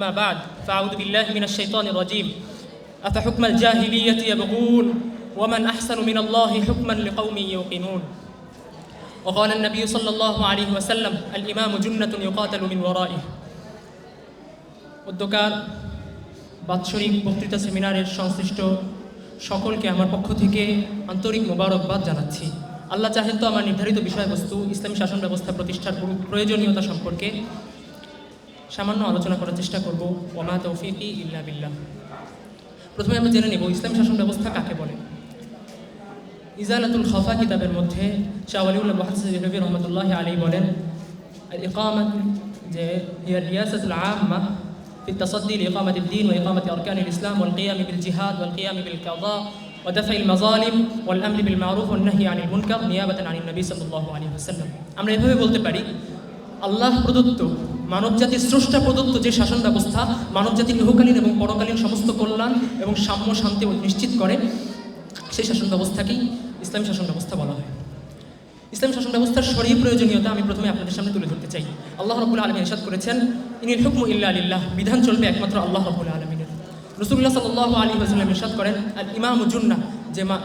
ما بعد فأعوذ بالله من الشيطان الرجيم أفحكم الجاهلية يبغون ومن أحسن من الله حكما لقوم يوقنون وقال النبي صلى الله عليه وسلم الإمام جنة يقاتل من ورائه উদ্যোকার বাৎসরিক বক্তৃতা সেমিনারের সংশ্লিষ্ট সকলকে আমার পক্ষ থেকে আন্তরিক মোবারকবাদ জানাচ্ছি আল্লাহ চাহেন তো আমার নির্ধারিত বিষয়বস্তু ইসলামী শাসন ব্যবস্থা প্রতিষ্ঠার পুরো- প্রয়োজনীয়তা সম্পর্কে সামান্য আলোচনা করার চেষ্টা করব ওমা তৌফিকি ইল্লা বিল্লাহ প্রথমে আমরা জেনে নেব ইসলাম শাসন ব্যবস্থা কাকে বলে ইজালাতুল খফা কিতাবের মধ্যে শাহ আলিউল্লাহ মহাসিবি রহমতুল্লাহ আলী বলেন ইকামত যে হিয়া রিয়াসাতুল আম্মা في التصدي لإقامة الدين وإقامة أركان الإسلام والقيام بالجهاد والقيام بالقضاء ودفع المظالم والأمر بالمعروف والنهي عن المنكر نيابة عن النبي صلى الله عليه وسلم আমরা এভাবে বলতে পারি আল্লাহ প্রদত্ত মানবজাতির স্রষ্টা প্রদত্ত যে শাসন ব্যবস্থা, মানবজাতির ইহকালীন এবং পরকালীন সমস্ত কল্যাণ এবং সাম্য শান্তি নিশ্চিত করে, সেই শাসন ব্যবস্থাকেই ইসলামী শাসন ব্যবস্থা বলা হয়। ইসলামী শাসন ব্যবস্থার সরই প্রয়োজনীয়তা আমি প্রথমে আপনাদের সামনে তুলে ধরতে চাই। আল্লাহ রবুল্লা আলমী ইরশাদ করেছেন, ইনিল হুকমু ইল্লা আলিল্লাহ বিধান চলবে একমাত্র আল্লাহ রবুল্লা আলমিনের। রসুল্লাহ সাল্লাহ আলী হাসলাম ইরশাদ করেন আর ইমাম উজুন্না যে মা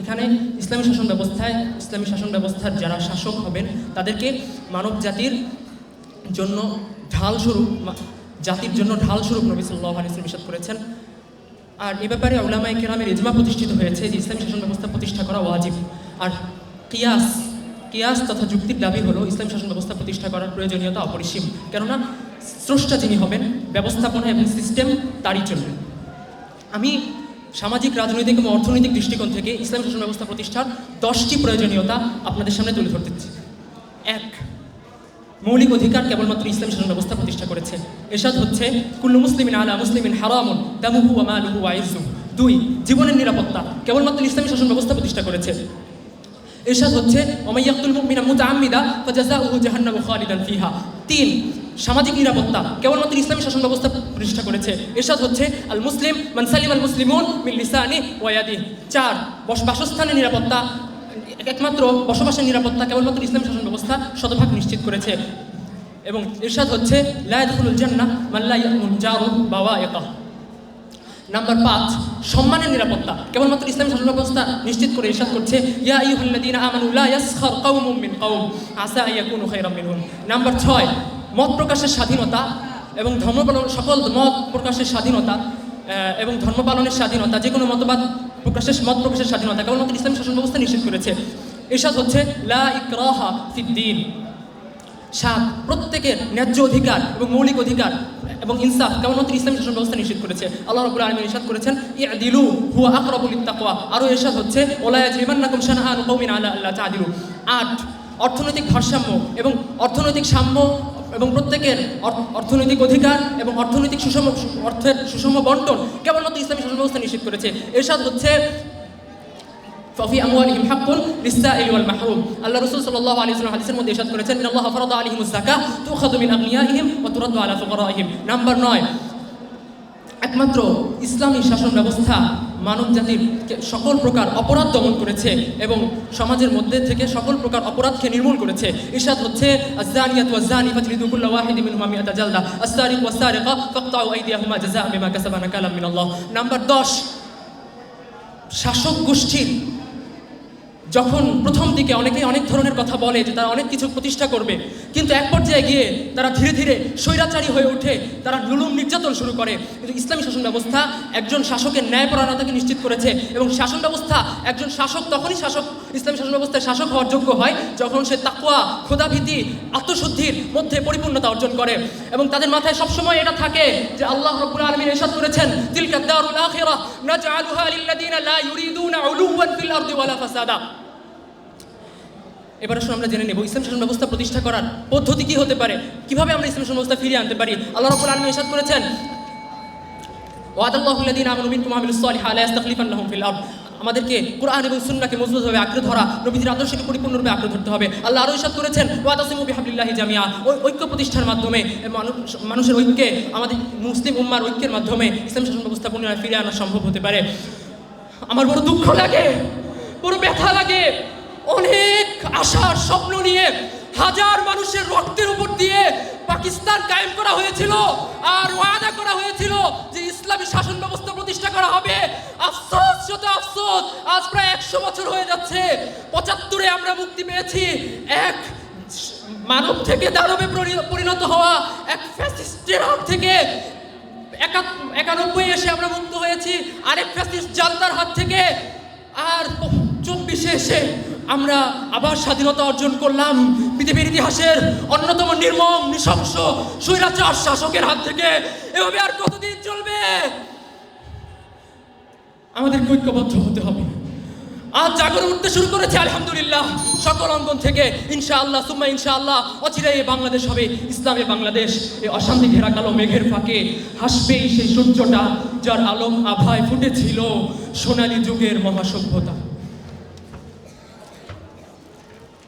এখানে ইসলামী শাসন ব্যবস্থায় ইসলামী শাসন ব্যবস্থার যারা শাসক হবেন, তাদেরকে মানব জাতির জন্য ঢাল স্বরূপ জাতির জন্য ঢাল স্বরূপ নবী সাল্লাহ আলী ইসলাম করেছেন। আর এ ব্যাপারে ওলামাই কেরামের ইজমা প্রতিষ্ঠিত হয়েছে যে ইসলামী শাসন ব্যবস্থা প্রতিষ্ঠা করা ওয়াজিব। আর কিয়াস কিয়াস তথা যুক্তির দাবি হলো ইসলাম শাসন ব্যবস্থা প্রতিষ্ঠা করার প্রয়োজনীয়তা অপরিসীম। কেননা স্রষ্টা যিনি হবেন, ব্যবস্থাপনা এবং সিস্টেম তারই চলবে আমি সামাজিক, রাজনৈতিক এবং অর্থনৈতিক দৃষ্টিকোণ থেকে ইসলাম শাসন ব্যবস্থা প্রতিষ্ঠার দশটি প্রয়োজনীয়তা আপনাদের সামনে তুলে ধরতে এক মৌলিক অধিকার কেবলমাত্র ইসলাম শাসন ব্যবস্থা প্রতিষ্ঠা করেছে। এরশাদ হচ্ছে, কুল্লু মুসলিমিন আলা মুসলিমিন হারামুন, দামুহু ওয়া মালুহু ওয়া দুই, জীবনের নিরাপত্তা কেবলমাত্র ইসলামী শাসন ব্যবস্থা প্রতিষ্ঠা করেছে। এরশাদ হচ্ছে ওমাইয়াকুল মুমিনা মুতাআম্মিদা ফাজাযাউহু জাহান্নামু খালিদান ফিহা। তিন, সামাজিক নিরাপত্তা কেবলমাত্র ইসলামী শাসন ব্যবস্থা প্রতিষ্ঠা করেছে। এরশাদ হচ্ছে আল মুসলিম মান সালিম আল মুসলিমুন মিন লিসানি ওয়া চার বস- বাসস্থানের নিরাপত্তা একমাত্র বসবাসের নিরাপত্তা কেবলমাত্র ইসলামী শাসন ব্যবস্থা শতভাগ নিশ্চিত করেছে। এবং ইরশাদ হচ্ছে বাওয়াইকা নাম্বার পাঁচ, সম্মানের নিরাপত্তা। কেবলমাত্র ইসলামী শাসন ব্যবস্থা নিশ্চিত করে ইরশাদ করছে, ইয়া আসা নাম্বার ছয়, মত প্রকাশের স্বাধীনতা এবং ধর্ম সকল মত প্রকাশের স্বাধীনতা এবং ধর্ম পালনের স্বাধীনতা যে কোনো মতবাদ প্রকাশের মত প্রকাশের স্বাধীনতা, কেবলমাত্র ইসলামী শাসন ব্যবস্থা নিষেধ করেছে। ইরশাদ হচ্ছে, লা ইকরাহা ফিদ্দিন সাত প্রত্যেকের ন্যায্য অধিকার এবং মৌলিক অধিকার এবং ইনসাফ কেবলমাত্র ইসলামী শাসন ব্যবস্থা নিষেধ করেছে। আল্লাহ রবুল আলমী ইরশাদ করেছেন ইয়াদিলু হুয়া আকরাবুল তাকওয়া আরও ইরশাদ হচ্ছে ওলা ইয়াজরিমান্নাকুম শানআনু কওমিন আলা আল্লাহ তা'দিলু আট, অর্থনৈতিক ভারসাম্য এবং অর্থনৈতিক সাম্য এবং প্রত্যেকের অর্থনৈতিক অধিকার এবং অর্থনৈতিক সুষম, অর্থের সুষম বন্টন কেবলমাত্র ইসলামী শাসন ব্যবস্থা নিষেধ করেছে। এরশাদ হচ্ছে ফফি আমওয়ালিহিম হাক্কুন লিসসাইল ওয়াল মাহরুম। আল্লাহ রাসূল সাল্লাল্লাহু আলাইহি ওয়াসাল্লাম হাদিসের মধ্যে ইরশাদ করেছেন ইন্নাল্লাহ ফারাদা আলাইহিমুজ তু তুখাযু মিন আগনিয়াইহিম ওয়া তুরাদ্দু আলা ফুকারাইহিম। নাম্বার নয় একমাত্র ইসলামী শাসন ব্যবস্থা মানব জাতির সকল প্রকার অপরাধ দমন করেছে এবং সমাজের মধ্যে থেকে সকল প্রকার অপরাধকে নির্মূল করেছে। ইরশাদ হচ্ছে নাকালাম মিনাল্লাহ। নাম্বার 10 শাসক গোষ্ঠীর যখন প্রথম দিকে অনেকে অনেক ধরনের কথা বলে যে তারা অনেক কিছু প্রতিষ্ঠা করবে কিন্তু এক পর্যায়ে গিয়ে তারা ধীরে ধীরে স্বৈরাচারী হয়ে ওঠে তারা জুলুম নির্যাতন শুরু করে। কিন্তু ইসলামী শাসন ব্যবস্থা একজন শাসকের ন্যায়পরায়ণতাকে নিশ্চিত করেছে এবং শাসন ব্যবস্থা, একজন শাসক তখনই শাসক, ইসলামী শাসন ব্যবস্থায় শাসক হওয়ার যোগ্য হয় যখন সে তাকুয়া ক্ষুধাভীতি আত্মশুদ্ধির মধ্যে পরিপূর্ণতা অর্জন করে। এবং তাদের মাথায় সবসময় এটা থাকে যে আল্লাহ রব্বুল আলামিন ইরশাদ করেছেন, তিলকা দারুল নাজআলুহা লিল্লাযিনা লা ইউরিদুনা উলুওয়ান ফিল আরদি ওয়ালা ফাসাদা। এবার আসলে আমরা জেনে নেব, ইসলাম শাসন ব্যবস্থা প্রতিষ্ঠা করার পদ্ধতি কি হতে পারে? কীভাবে আমরা ইসলাম শাসন ব্যবস্থা ফিরিয়ে আনতে পারি? আল্লাহ রাব্বুল আলামিন ইরশাদ করেছেন, ওয়াদাল্লাহু আল্লাযীনা আমানু মিনকুম আমিলুস সালিহাতি লা ইস্তাখলিফান্নাহুম ফিল আমাদেরকে কোরআন এবং সুন্নাহকে মজবুতভাবে আঁকড়ে ধরা নবীদের আদর্শকে পরিপূর্ণরূপে আঁকড়ে ধরতে হবে। আল্লাহ আরও ইরশাদ করেছেন, ওয়াতাসিমু বিহাবলিল্লাহি জামিয়া ওই ঐক্য প্রতিষ্ঠার মাধ্যমে মানুষ মানুষের ঐক্যে, আমাদের মুসলিম উম্মার ঐক্যের মাধ্যমে ইসলাম শাসন ব্যবস্থা পুনরায় ফিরে আনা সম্ভব হতে পারে। আমার বড় দুঃখ লাগে, বড় ব্যথা লাগে। অনেক আশার স্বপ্ন নিয়ে হাজার মানুষের রক্তের উপর দিয়ে পাকিস্তান কায়েম করা হয়েছিল আর ওয়াদা করা হয়েছিল যে ইসলামী শাসন ব্যবস্থা প্রতিষ্ঠা করা হবে। আফসোস, যত আফসোস, আজ প্রায় একশো বছর হয়ে যাচ্ছে। পঁচাত্তরে আমরা মুক্তি পেয়েছি। এক মানব থেকে দানবে পরিণত হওয়া এক ফ্যাসিস্টের হাত থেকে একা- একানব্বই এসে আমরা মুক্ত হয়েছি। আরেক ফ্যাসিস্ট জালতার হাত থেকে। আর চব্বিশে এসে আমরা আবার স্বাধীনতা অর্জন করলাম। পৃথিবীর ইতিহাসের অন্যতম নির্মম, নৃশংস স্বৈরাচার শাসকের হাত থেকে। এভাবে আর কতদিন চলবে? আমাদের ঐক্যবদ্ধ হতে হবে। আজ জাগরণ উঠতে শুরু করেছে, আলহামদুলিল্লাহ। সকল অঙ্গন থেকে ইনশাআল্লাহ, সুম্মা ইনশাআল্লাহ, অচিরেই এই বাংলাদেশ হবে, ইসলামী বাংলাদেশ। এই অশান্তি ঘেরা কালো মেঘের ফাঁকে হাসবেই সেই সূর্যটা, যার আলম আভায় ফুটেছিল সোনালী যুগের মহাসভ্যতা।